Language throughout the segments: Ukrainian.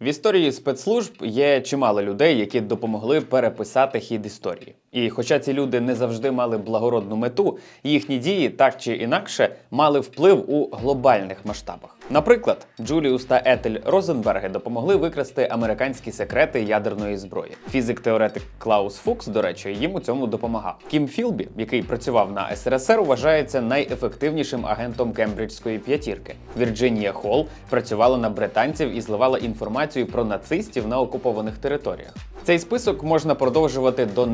В історії спецслужб є чимало людей, які допомогли переписати хід історії. І хоча ці люди не завжди мали благородну мету, їхні дії так чи інакше мали вплив у глобальних масштабах. Наприклад, Джуліус та Етель Розенберги допомогли викрасти американські секрети ядерної зброї. Фізик-теоретик Клаус Фукс, до речі, їм у цьому допомагав. Кім Філбі, який працював на СРСР, вважається найефективнішим агентом Кембриджської п'ятірки. Вірджинія Холл працювала на британців і зливала інформацію про нацистів на окупованих територіях. Цей список можна продовжувати до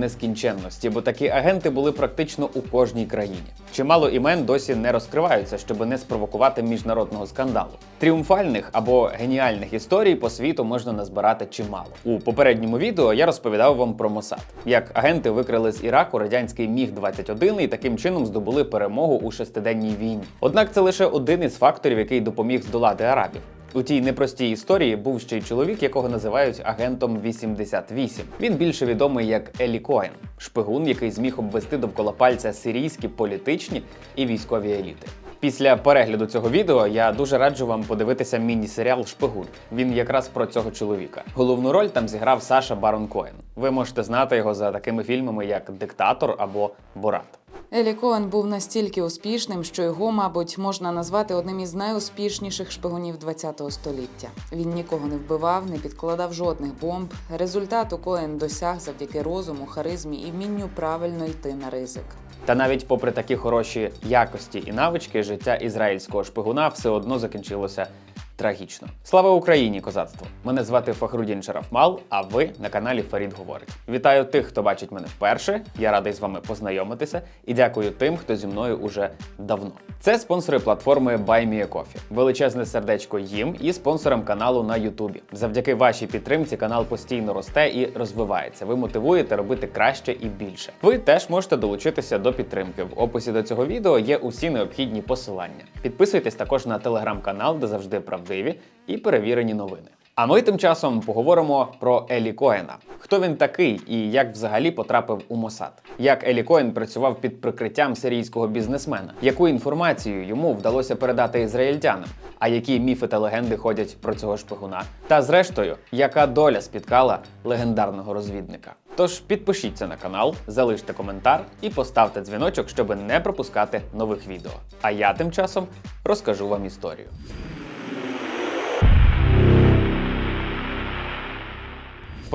нескінченності, бо такі агенти були практично у кожній країні. Чимало імен досі не розкриваються, щоб не спровокувати міжнародного скандалу. Тріумфальних або геніальних історій по світу можна назбирати чимало. У попередньому відео я розповідав вам про Мосад, як агенти викрили з Іраку радянський міг 21 і таким чином здобули перемогу у шестиденній війні. Однак це лише один із факторів, який допоміг здолати арабів. У тій непростій історії був ще й чоловік, якого називають агентом 88. Він більше відомий як Елі Коен, шпигун, який зміг обвести довкола пальця сирійські політичні і військові еліти. Після перегляду цього відео я дуже раджу вам подивитися міні-серіал Шпигун. Він якраз про цього чоловіка. Головну роль там зіграв Саша Барон Коен. Ви можете знати його за такими фільмами, як Диктатор або Борат. Елі Коен був настільки успішним, що його, мабуть, можна назвати одним із найуспішніших шпигунів ХХ століття. Він нікого не вбивав, не підкладав жодних бомб. Результату Коен досяг завдяки розуму, харизмі і вмінню правильно йти на ризик. Та навіть попри такі хороші якості і навички, життя ізраїльського шпигуна все одно закінчилося трагічно. Слава Україні, козацтво! Мене звати Фахрудін Шарафмал, а ви на каналі Фарід Говорить. Вітаю тих, хто бачить мене вперше. Я радий з вами познайомитися і дякую тим, хто зі мною уже давно. Це спонсори платформи BuyMeACoffee. Величезне сердечко їм і спонсорам каналу на Ютубі. Завдяки вашій підтримці канал постійно росте і розвивається. Ви мотивуєте робити краще і більше. Ви теж можете долучитися до підтримки. В описі до цього відео є усі необхідні посилання. Підписуйтесь також на телеграм-канал, де завжди правдиві і перевірені новини. А ми тим часом поговоримо про Елі Коена. Хто він такий і як взагалі потрапив у Мосад? Як Елі Коен працював під прикриттям сирійського бізнесмена? Яку інформацію йому вдалося передати ізраїльтянам? А які міфи та легенди ходять про цього шпигуна? Та зрештою, яка доля спіткала легендарного розвідника? Тож підпишіться на канал, залиште коментар і поставте дзвіночок, щоб не пропускати нових відео. А я тим часом розкажу вам історію.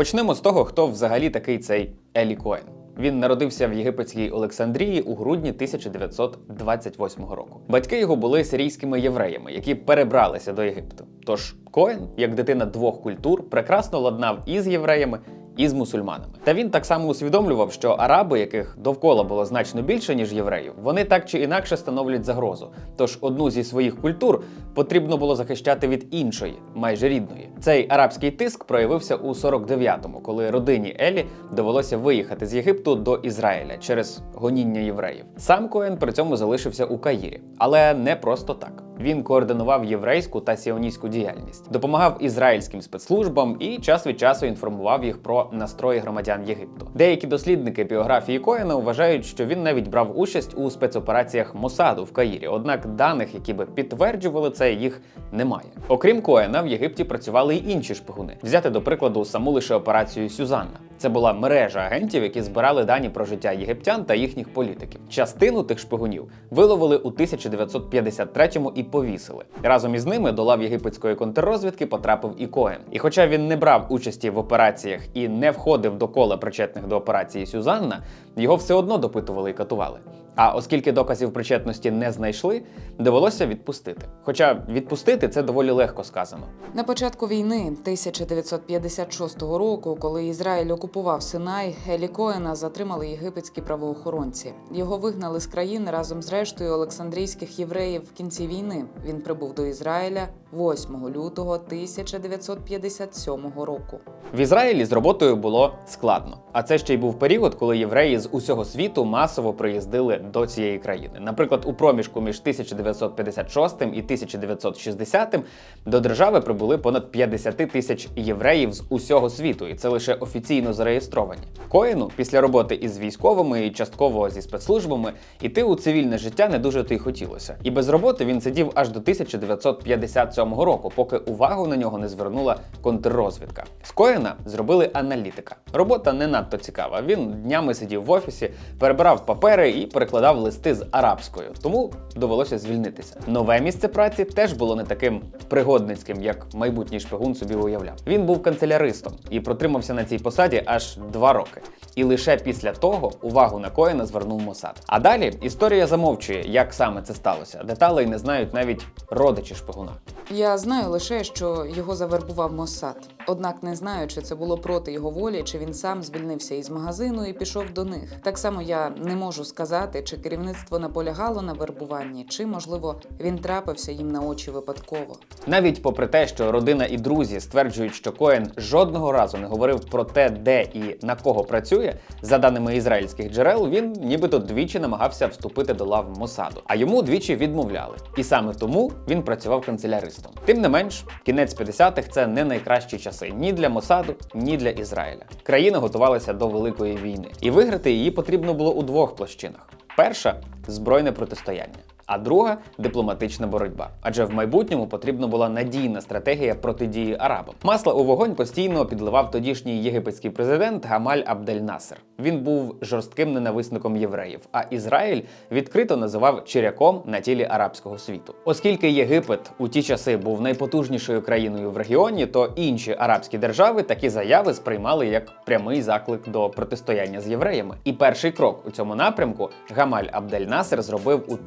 Почнемо з того, хто взагалі такий цей Елі Коен. Він народився в єгипетській Олександрії у грудні 1928 року. Батьки його були сирійськими євреями, які перебралися до Єгипту. Тож Коен, як дитина двох культур, прекрасно ладнав і з євреями, і з мусульманами. Та він так само усвідомлював, що араби, яких довкола було значно більше, ніж євреїв, вони так чи інакше становлять загрозу. Тож одну зі своїх культур потрібно було захищати від іншої, майже рідної. Цей арабський тиск проявився у 49-му, коли родині Елі довелося виїхати з Єгипту до Ізраїля через гоніння євреїв. Сам Коен при цьому залишився у Каїрі, але не просто так. Він координував єврейську та сіоністську діяльність, допомагав ізраїльським спецслужбам і час від часу інформував їх про настрої громадян Єгипту. Деякі дослідники біографії Коена вважають, що він навіть брав участь у спецопераціях Мосаду в Каїрі. Однак даних, які би підтверджували це, їх немає. Окрім Коена, в Єгипті працювали й інші шпигуни. Взяти до прикладу саму лише операцію Сюзанна. Це була мережа агентів, які збирали дані про життя єгиптян та їхніх політиків. Частину тих шпигунів виловили у 1953-му і повісили. Разом із ними до лав єгипетської контррозвідки потрапив і Коен. І хоча він не брав участі в операціях і не входив до кола причетних до операції Сюзанна, його все одно допитували і катували. А оскільки доказів причетності не знайшли, довелося відпустити. Хоча відпустити це доволі легко сказано. На початку війни 1956 року, коли Ізраїль окупував Синай, Елі Коена затримали єгипетські правоохоронці. Його вигнали з країни разом з рештою олександрійських євреїв в кінці війни. Він прибув до Ізраїля 8 лютого 1957 року. В Ізраїлі з роботою було складно. А це ще й був період, коли євреї з усього світу масово приїздили до цієї країни. Наприклад, у проміжку між 1956 і 1960 до держави прибули понад 50 тисяч євреїв з усього світу, і це лише офіційно зареєстровані. Коїну після роботи із військовими і частково зі спецслужбами іти у цивільне життя не дуже то й хотілося. І без роботи він сидів аж до 1957 97-го року, поки увагу на нього не звернула контррозвідка. З Коена зробили аналітика. Робота не надто цікава. Він днями сидів в офісі, перебирав папери і перекладав листи з арабською, тому довелося звільнитися. Нове місце праці теж було не таким пригодницьким, як майбутній шпигун собі уявляв. Він був канцеляристом і протримався на цій посаді аж два роки. І лише після того увагу на Коена звернув Мосад. А далі історія замовчує, як саме це сталося. Деталей не знають навіть родичі шпигуна. Я знаю лише, що його завербував Моссад. Однак не знаю, чи це було проти його волі, чи він сам звільнився із магазину і пішов до них. Так само я не можу сказати, чи керівництво наполягало на вербуванні, чи можливо він трапився їм на очі випадково. Навіть попри те, що родина і друзі стверджують, що Коен жодного разу не говорив про те, де і на кого працює, за даними ізраїльських джерел, він нібито двічі намагався вступити до лав Мосаду, а йому двічі відмовляли. І саме тому він працював канцеляристом. Тим не менш, кінець 50-х – це не найкращі часи ні для Мосаду, ні для Ізраїля. Країна готувалася до великої війни, і виграти її потрібно було у двох площинах: перша збройне протистояння а друга дипломатична боротьба. Адже в майбутньому потрібна була надійна стратегія протидії арабам. Масло у вогонь постійно підливав тодішній єгипетський президент Гамаль Абдель Насер. Він був жорстким ненависником євреїв, а Ізраїль відкрито називав чиряком на тілі арабського світу. Оскільки Єгипет у ті часи був найпотужнішою країною в регіоні, то інші арабські держави такі заяви сприймали як прямий заклик до протистояння з євреями. І перший крок у цьому напрямку Гамаль Абдель Насер зробив у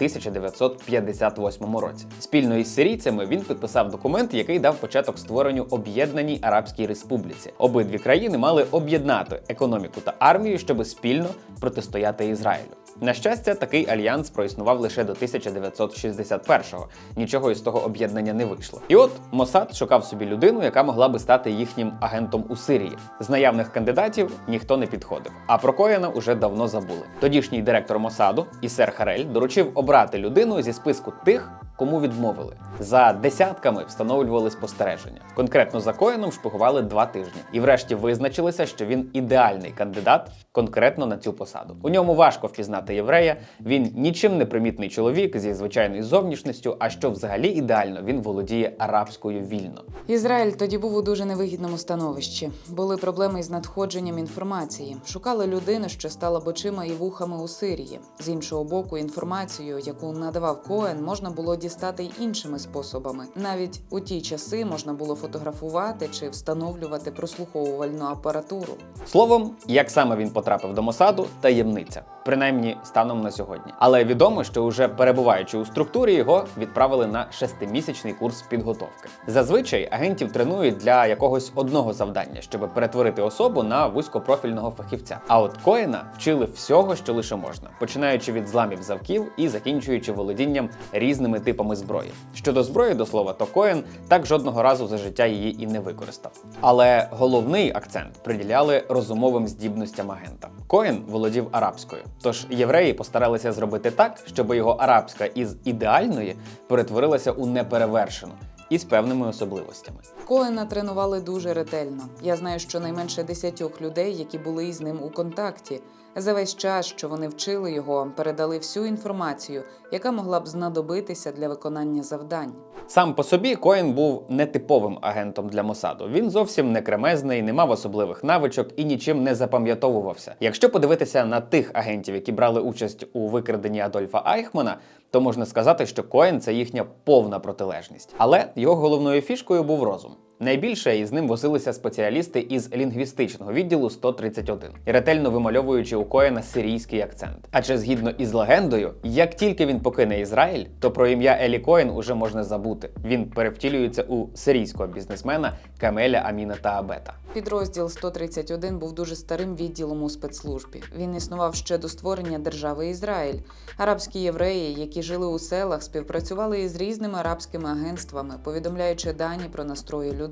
1958 році. Спільно із сирійцями він підписав документ, який дав початок створенню об'єднаній Арабській Республіці. Обидві країни мали об'єднати економіку та армію, щоб спільно протистояти Ізраїлю. На щастя, такий альянс проіснував лише до 1961-го. Нічого із того об'єднання не вийшло. І от Мосад шукав собі людину, яка могла би стати їхнім агентом у Сирії. З наявних кандидатів ніхто не підходив. А про Коєна уже давно забули. Тодішній директор Мосаду Ісер Харель доручив обрати людину зі списку тих, кому відмовили. За десятками встановлювали спостереження. Конкретно за Коєном шпигували два тижні. І врешті визначилися, що він ідеальний кандидат конкретно на цю посаду. У ньому важко впізнати єврея. Він нічим не примітний чоловік зі звичайною зовнішністю. А що взагалі ідеально, він володіє арабською вільно. Ізраїль тоді був у дуже невигідному становищі. Були проблеми із надходженням інформації. Шукали людину, що стала б очима і вухами у Сирії. З іншого боку, інформацію, яку надавав Коен, можна було дістати й іншими способами. Навіть у ті часи можна було фотографувати чи встановлювати прослуховувальну апаратуру. Словом, як саме він потрапив до Мосаду, таємниця, принаймні станом на сьогодні. Але відомо, що уже перебуваючи у структурі, його відправили на шестимісячний курс підготовки. Зазвичай агентів тренують для якогось одного завдання, щоб перетворити особу на вузькопрофільного фахівця. А от Коїна вчили всього, що лише можна, починаючи від зламів завків і закінчуючи володінням різними типами зброї. Щодо зброї, до слова, то Коен так жодного разу за життя її і не використав. Але головний акцент приділяли розумовим здібностям агента. Коен володів арабською, тож євреї постаралися зробити так, щоб його арабська із ідеальної перетворилася у неперевершену і з певними особливостями. Коена тренували дуже ретельно. Я знаю, що найменше десятьох людей, які були із ним у контакті. За весь час, що вони вчили його, передали всю інформацію, яка могла б знадобитися для виконання завдань. Сам по собі Коен був нетиповим агентом для Мосаду. Він зовсім не кремезний, не мав особливих навичок і нічим не запам'ятовувався. Якщо подивитися на тих агентів, які брали участь у викраденні Адольфа Айхмана, то можна сказати, що Коен це їхня повна протилежність. Але його головною фішкою був розум. Найбільше із ним возилися спеціалісти із лінгвістичного відділу 131, ретельно вимальовуючи у Коена сирійський акцент. Адже згідно із легендою, як тільки він покине Ізраїль, то про ім'я Елі Коен уже можна забути. Він перевтілюється у сирійського бізнесмена Камеля Аміна Таабета. Підрозділ 131 був дуже старим відділом у спецслужбі. Він існував ще до створення держави Ізраїль. Арабські євреї, які жили у селах, співпрацювали із різними арабськими агентствами, повідомляючи дані про настрої людей.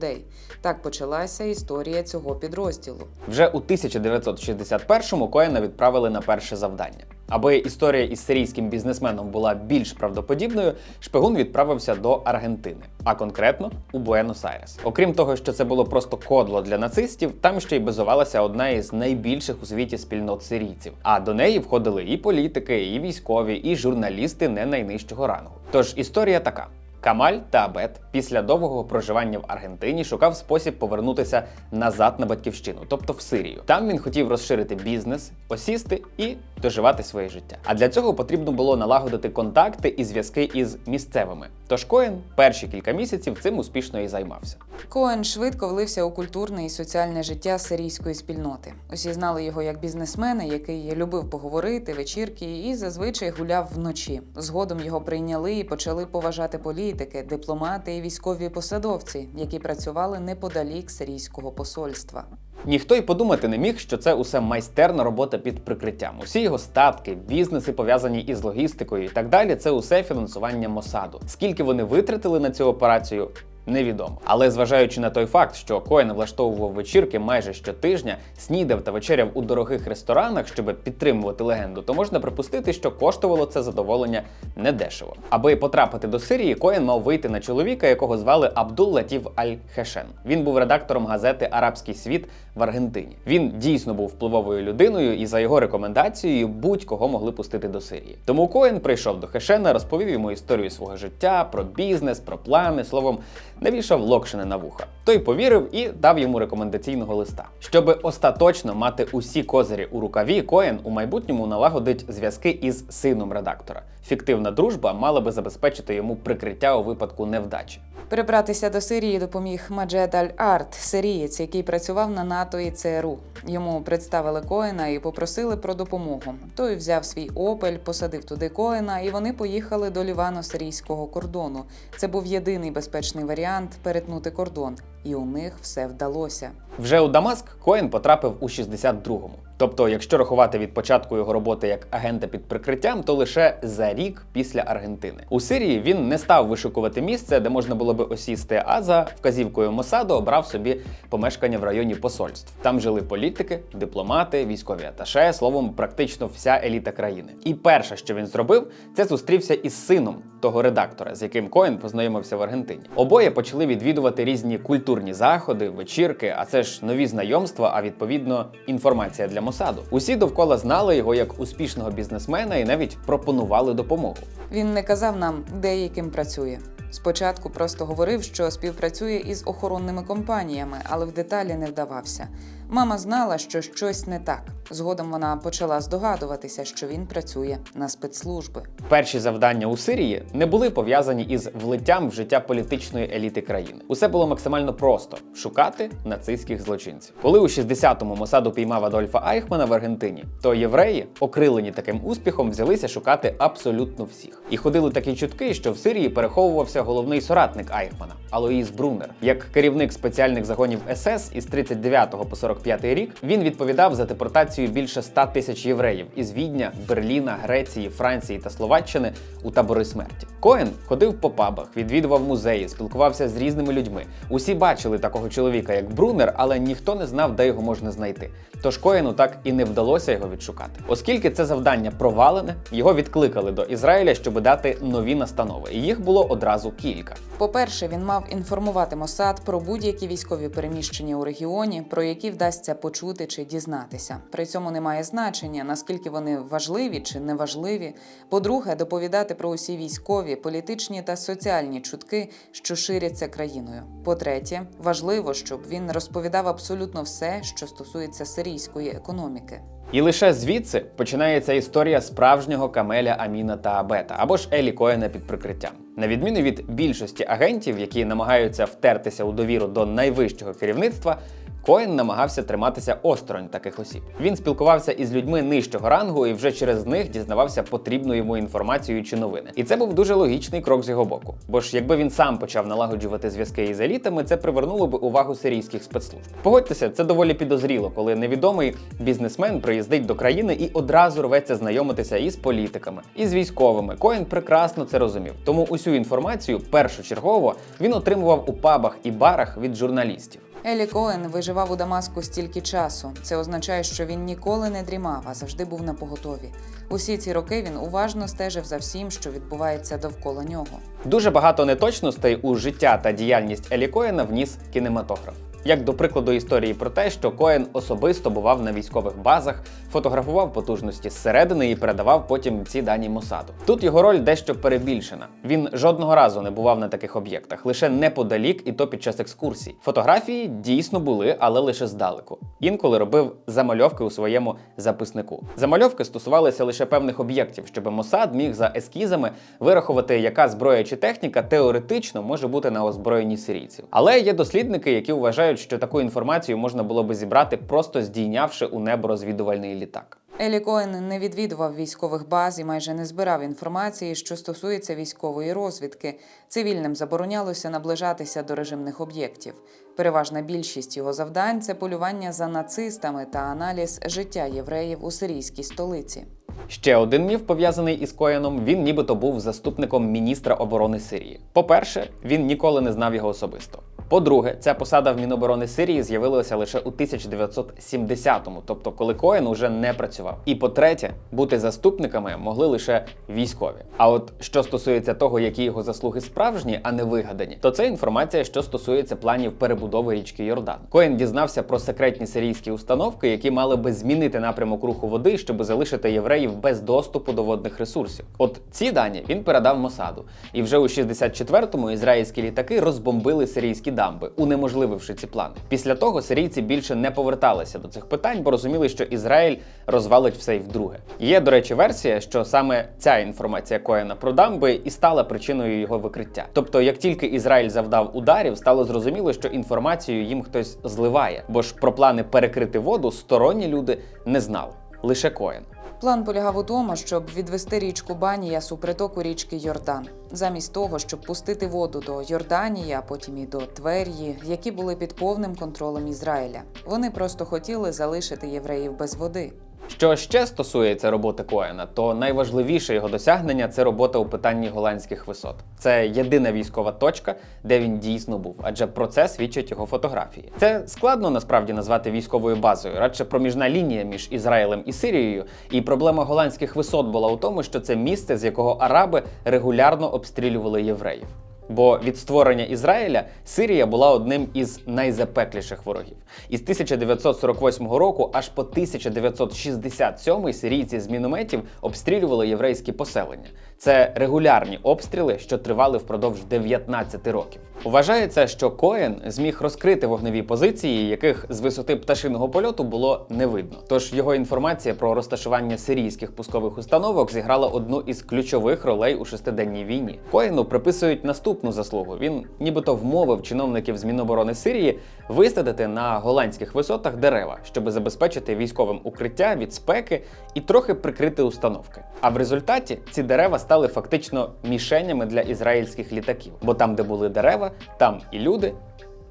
Так почалася історія цього підрозділу. Вже у 1961-му Коена відправили на перше завдання. Аби історія із сирійським бізнесменом була більш правдоподібною, шпигун відправився до Аргентини, а конкретно у Буенос-Айрес. Окрім того, що це було просто кодло для нацистів, там ще й базувалася одна із найбільших у світі спільнот сирійців. А до неї входили і політики, і військові, і журналісти не найнижчого рангу. Тож історія така. Камаль Таабет після довгого проживання в Аргентині шукав спосіб повернутися назад на батьківщину, тобто в Сирію. Там він хотів розширити бізнес, осісти і доживати своє життя. А для цього потрібно було налагодити контакти і зв'язки із місцевими. Тож Коен перші кілька місяців цим успішно і займався. Коен швидко влився у культурне і соціальне життя сирійської спільноти. Усі знали його як бізнесмена, який любив поговорити, вечірки і зазвичай гуляв вночі. Згодом його прийняли і почали поважати політики, дипломати і військові посадовці, які працювали неподалік сирійського посольства. Ніхто й подумати не міг, що це усе майстерна робота під прикриттям. Усі його статки, бізнеси пов'язані із логістикою і так далі. Це усе фінансування Мосаду. Скільки вони витратили на цю операцію? Невідомо, але зважаючи на той факт, що Коен влаштовував вечірки майже щотижня, снідав та вечеряв у дорогих ресторанах, щоб підтримувати легенду, то можна припустити, що коштувало це задоволення недешево. Аби потрапити до Сирії, Коен мав вийти на чоловіка, якого звали Абдул Латів Аль Хешен. Він був редактором газети Арабський світ в Аргентині. Він дійсно був впливовою людиною, і за його рекомендацією будь-кого могли пустити до Сирії. Тому Коен прийшов до Хешена, розповів йому історію свого життя, про бізнес, про плани, словом, навішав локшини на вуха. Той повірив і дав йому рекомендаційного листа. Щоби остаточно мати усі козирі у рукаві, Коен у майбутньому налагодить зв'язки із сином редактора. Фіктивна дружба мала би забезпечити йому прикриття у випадку невдачі. Перебратися до Сирії допоміг Маджед Аль-Арт, сирієць, який працював на НАТО і ЦРУ. Йому представили Коена і попросили про допомогу. Той взяв свій опель, посадив туди Коена, і вони поїхали до лівано-сирійського кордону. Це був єдиний безпечний варіант перетнути кордон, і у них все вдалося. Вже у Дамаск Коен потрапив у 62-му. Тобто, якщо рахувати від початку його роботи як агента під прикриттям, то лише за рік після Аргентини. У Сирії він не став вишукувати місце, де можна було би осісти, а за вказівкою Мосаду обрав собі помешкання в районі посольств. Там жили політики, дипломати, військові аташе, словом, практично вся еліта країни. І перше, що він зробив, це зустрівся із сином того редактора, з яким Коен познайомився в Аргентині. Обоє почали відвідувати різні культурні заходи, вечірки, а це ж нові знайомства, а відповідно інформація для Мосаду. Усі довкола знали його як успішного бізнесмена і навіть пропонували допомогу. Він не казав нам, де і ким працює. Спочатку просто говорив, що співпрацює із охоронними компаніями, але в деталі не вдавався. Мама знала, що щось не так. Згодом вона почала здогадуватися, що він працює на спецслужби. Перші завдання у Сирії не були пов'язані із влиттям в життя політичної еліти країни. Усе було максимально просто шукати нацистських злочинців. Коли у 60-му Мосаду піймав Адольфа Айхмана в Аргентині, то євреї, окрилені таким успіхом, взялися шукати абсолютно всіх. І ходили такі чутки, що в Сирії переховувався головний соратник Айхмана Алоїс Брунер. Як керівник спеціальних загонів СС із 39 по 45 рік він відповідав за депортацію більше 100 тисяч євреїв із Відня, Берліна, Греції, Франції та Словаччини у табори смерті. Коен ходив по пабах, відвідував музеї, спілкувався з різними людьми. Усі бачили такого чоловіка, як Брунер, але ніхто не знав, де його можна знайти. Тож Коену так і не вдалося його відшукати. Оскільки це завдання провалене, його відкликали до Ізраїля, щоб дати нові настанови. І їх було одразу кілька. По-перше, він мав інформувати Мосад про будь-які військові переміщення у регіоні, про які вдасться почути чи дізнатися. При цьому немає значення, наскільки вони важливі чи неважливі. По-друге, доповідати про усі військові, політичні та соціальні чутки, що ширяться країною. По-третє, важливо, щоб він розповідав абсолютно все, що стосується сирійської економіки. І лише звідси починається історія справжнього Камеля Аміна та Абета або ж Елі Коена під прикриттям. На відміну від більшості агентів, які намагаються втертися у довіру до найвищого керівництва. Коен намагався триматися осторонь таких осіб. Він спілкувався із людьми нижчого рангу і вже через них дізнавався потрібну йому інформацію чи новини. І це був дуже логічний крок з його боку. Бо ж якби він сам почав налагоджувати зв'язки із елітами, це привернуло б увагу сирійських спецслужб. Погодьтеся, це доволі підозріло, коли невідомий бізнесмен приїздить до країни і одразу рветься знайомитися із політиками, із військовими. Коен прекрасно це розумів. Тому усю інформацію першочергово він отримував у пабах і барах від журналістів. Елі Коен виживав у Дамаску стільки часу. Це означає, що він ніколи не дрімав, а завжди був на поготові. Усі ці роки він уважно стежив за всім, що відбувається довкола нього. Дуже багато неточностей у життя та діяльність Елі Коена вніс кінематограф. Як до прикладу історії про те, що Коен особисто бував на військових базах, фотографував потужності зсередини і передавав потім ці дані Мосаду. Тут його роль дещо перебільшена. Він жодного разу не бував на таких об'єктах, лише неподалік, і то під час екскурсій. Фотографії дійсно були, але лише здалеку. Інколи робив замальовки у своєму записнику. Замальовки стосувалися лише певних об'єктів, щоб Мосад міг за ескізами вирахувати, яка зброя чи техніка теоретично може бути на озброєнні сирійців. Але є дослідники, які вважають, що таку інформацію можна було би зібрати, просто здійнявши у небо розвідувальний літак. Елі Коен не відвідував військових баз і майже не збирав інформації, що стосується військової розвідки. Цивільним заборонялося наближатися до режимних об'єктів. Переважна більшість його завдань це полювання за нацистами та аналіз життя євреїв у сирійській столиці. Ще один міф пов'язаний із Коєном. Він нібито був заступником міністра оборони Сирії. По-перше, він ніколи не знав його особисто. По-друге, ця посада в Міноборони Сирії з'явилася лише у 1970-му, тобто коли Коен уже не працював. І по-третє, бути заступниками могли лише військові. А от що стосується того, які його заслуги справжні, а не вигадані, то це інформація, що стосується планів перебудови річки Йордан. Коен дізнався про секретні сирійські установки, які мали би змінити напрямок руху води, щоб залишити євреїв без доступу до водних ресурсів. От ці дані він передав Мосаду, і вже у 64-му ізраїльські літаки розбомбили сирійські дамби, унеможлививши ці плани. Після того сирійці більше не поверталися до цих питань, бо розуміли, що Ізраїль розвалить все й вдруге. Є, до речі, версія, що саме ця інформація Коена про дамби і стала причиною його викриття. Тобто, як тільки Ізраїль завдав ударів, стало зрозуміло, що інформацію їм хтось зливає, бо ж про плани перекрити воду сторонні люди не знали. Лише Коен. План полягав у тому, щоб відвести річку Баніяс у притоку річки Йордан, замість того, щоб пустити воду до Йорданії, а потім і до Тверії, які були під повним контролем Ізраїля. Вони просто хотіли залишити євреїв без води. Що ще стосується роботи Коена, то найважливіше його досягнення це робота у питанні голландських висот. Це єдина військова точка, де він дійсно був, адже про це свідчать його фотографії. Це складно насправді назвати військовою базою, радше проміжна лінія між Ізраїлем і Сирією. І проблема голландських висот була у тому, що це місце, з якого араби регулярно обстрілювали євреїв. Бо від створення Ізраїля Сирія була одним із найзапекліших ворогів. Із 1948 року аж по 1967 сирійці з мінометів обстрілювали єврейські поселення. Це регулярні обстріли, що тривали впродовж 19 років. Вважається, що Коен зміг розкрити вогневі позиції, яких з висоти пташиного польоту було не видно. Тож його інформація про розташування сирійських пускових установок зіграла одну із ключових ролей у шестиденній війні. Коену приписують наступну заслугу. Він нібито вмовив чиновників з Міноборони Сирії висадити на голландських висотах дерева, щоб забезпечити військовим укриття від спеки і трохи прикрити установки. А в результаті ці дерева стали фактично мішенями для ізраїльських літаків, бо там, де були дерева, там і люди,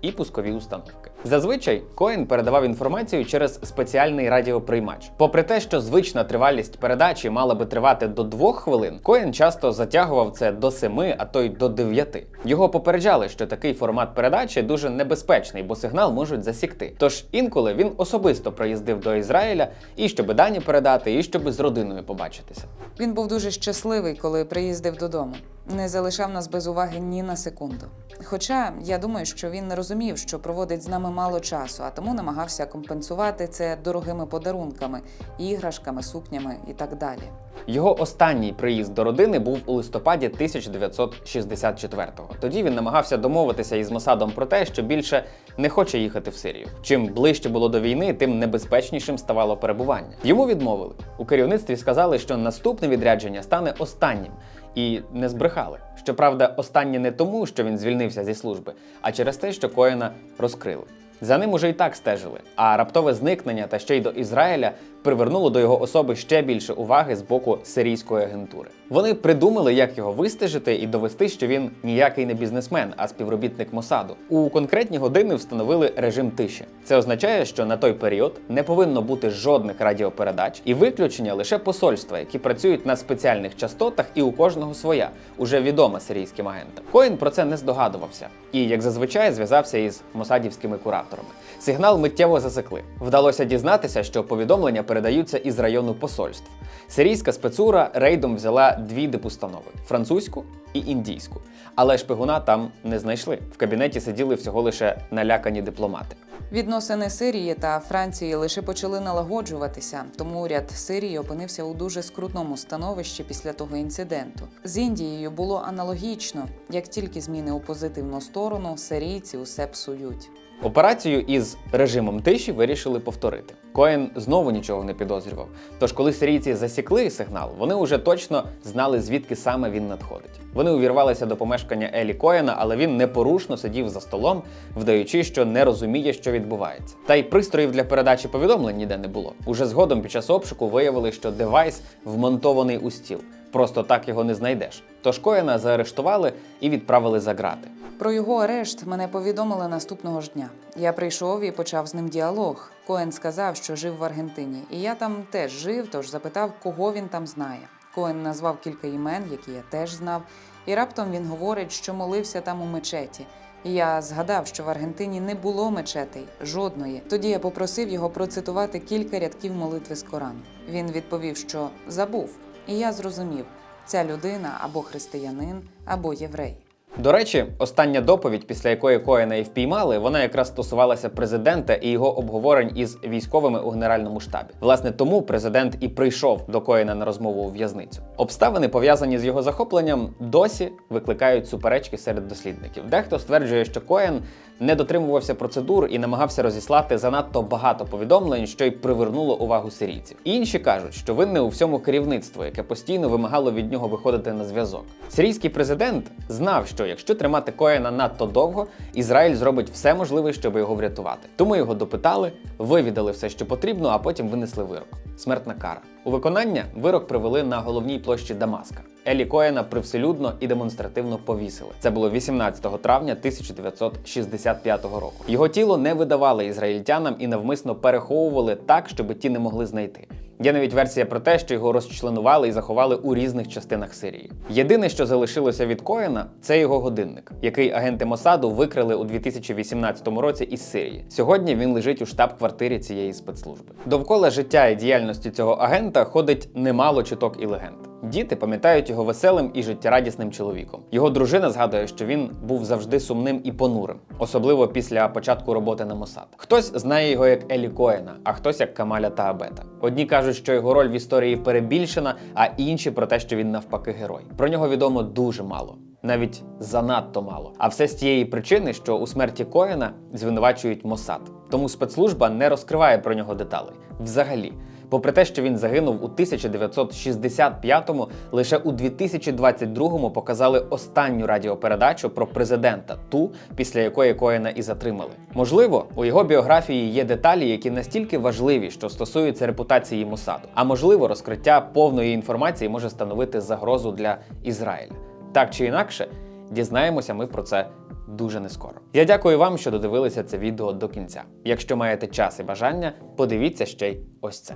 і пускові установки. Зазвичай Коен передавав інформацію через спеціальний радіоприймач. Попри те, що звична тривалість передачі мала би тривати до двох хвилин, Коен часто затягував це до семи, а то й до дев'яти. Його попереджали, що такий формат передачі дуже небезпечний, бо сигнал можуть засікти. Тож інколи він особисто приїздив до Ізраїля і щоб дані передати, і щоб з родиною побачитися. Він був дуже щасливий, коли приїздив додому. Не залишав нас без уваги ні на секунду. Хоча я думаю, що він не розумів, що проводить з нами мало часу, а тому намагався компенсувати це дорогими подарунками, іграшками, сукнями і так далі. Його останній приїзд до родини був у листопаді 1964-го. Тоді він намагався домовитися із Мосадом про те, що більше не хоче їхати в Сирію. Чим ближче було до війни, тим небезпечнішим ставало перебування. Йому відмовили. У керівництві сказали, що наступне відрядження стане останнім. І не збрехали. Щоправда, останнє не тому, що він звільнився зі служби, а через те, що Коена розкрили. За ним уже й так стежили, а раптове зникнення та ще й до Ізраїля привернуло до його особи ще більше уваги з боку сирійської агентури. Вони придумали, як його вистежити і довести, що він ніякий не бізнесмен, а співробітник Мосаду. У конкретні години встановили режим тиші. Це означає, що на той період не повинно бути жодних радіопередач і виключення лише посольства, які працюють на спеціальних частотах, і у кожного своя, уже відома сирійським агентам. Коін про це не здогадувався і, як зазвичай, зв'язався із мосадівськими кураторами. Сигнал миттєво засекли. Вдалося дізнатися, що повідомлення передаються із району посольств. Сирійська спецура рейдом взяла дві депустанови французьку і індійську. Але шпигуна там не знайшли. В кабінеті сиділи всього лише налякані дипломати. Відносини Сирії та Франції лише почали налагоджуватися, тому уряд Сирії опинився у дуже скрутному становищі після того інциденту. З Індією було аналогічно. Як тільки зміни у позитивну сторону, сирійці усе псують. Операцію із режимом тиші вирішили повторити. Коен знову нічого не підозрював. Тож, коли сирійці засікли сигнал, вони вже точно знали, звідки саме він надходить. Вони увірвалися до помешкання Елі Коена, але він непорушно сидів за столом, вдаючи, що не розуміє, що відбувається. Та й пристроїв для передачі повідомлень ніде не було. Уже згодом під час обшуку виявили, що девайс вмонтований у стіл. Просто так його не знайдеш. Тож Коена заарештували і відправили за грати. Про його арешт мене повідомили наступного ж дня. Я прийшов і почав з ним діалог. Коен сказав, що жив в Аргентині, і я там теж жив, тож запитав, кого він там знає. Коен назвав кілька імен, які я теж знав, і раптом він говорить, що молився там у мечеті. Я згадав, що в Аргентині не було мечетей, жодної. Тоді я попросив його процитувати кілька рядків молитви з Корану. Він відповів, що забув, і я зрозумів, ця людина або християнин, або єврей. До речі, остання доповідь, після якої Коена і впіймали, вона якраз стосувалася президента і його обговорень із військовими у генеральному штабі. Власне, тому президент і прийшов до Коена на розмову у в'язницю. Обставини, пов'язані з його захопленням, досі викликають суперечки серед дослідників. Дехто стверджує, що Коен не дотримувався процедур і намагався розіслати занадто багато повідомлень, що й привернуло увагу сирійців. Інші кажуть, що винне у всьому керівництво, яке постійно вимагало від нього виходити на зв'язок. Сирійський президент знав, що якщо тримати Коена надто довго, Ізраїль зробить все можливе, щоб його врятувати. Тому його допитали, вивідали все, що потрібно, а потім винесли вирок. Смертна кара. У виконання вирок привели на головній площі Дамаска. Елі Коена привселюдно і демонстративно повісили. Це було 18 травня 1965 року. Його тіло не видавали ізраїльтянам і навмисно переховували так, щоб ті не могли знайти. Є навіть версія про те, що його розчленували і заховали у різних частинах Сирії. Єдине, що залишилося від Коена, це його годинник, який агенти Мосаду викрили у 2018 році із Сирії. Сьогодні він лежить у штаб-квартирі цієї спецслужби. Довкола життя і діяльності цього агента ходить немало чуток і легенд. Діти пам'ятають його веселим і життєрадісним чоловіком. Його дружина згадує, що він був завжди сумним і понурим, особливо після початку роботи на Мосад. Хтось знає його як Елі Коена, а хтось як Камаля Таабета. Одні кажуть, що його роль в історії перебільшена, а інші про те, що він навпаки герой. Про нього відомо дуже мало. Навіть занадто мало. А все з тієї причини, що у смерті Коена звинувачують Мосад. Тому спецслужба не розкриває про нього деталей. Взагалі. Попри те, що він загинув у 1965-му, лише у 2022-му показали останню радіопередачу про президента, ту, після якої Коена і затримали. Можливо, у його біографії є деталі, які настільки важливі, що стосуються репутації Мосаду. А можливо, розкриття повної інформації може становити загрозу для Ізраїля. Так чи інакше, дізнаємося ми про це дуже нескоро. Я дякую вам, що додивилися це відео до кінця. Якщо маєте час і бажання, подивіться ще й ось це.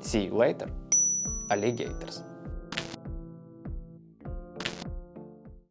See you later, alligators.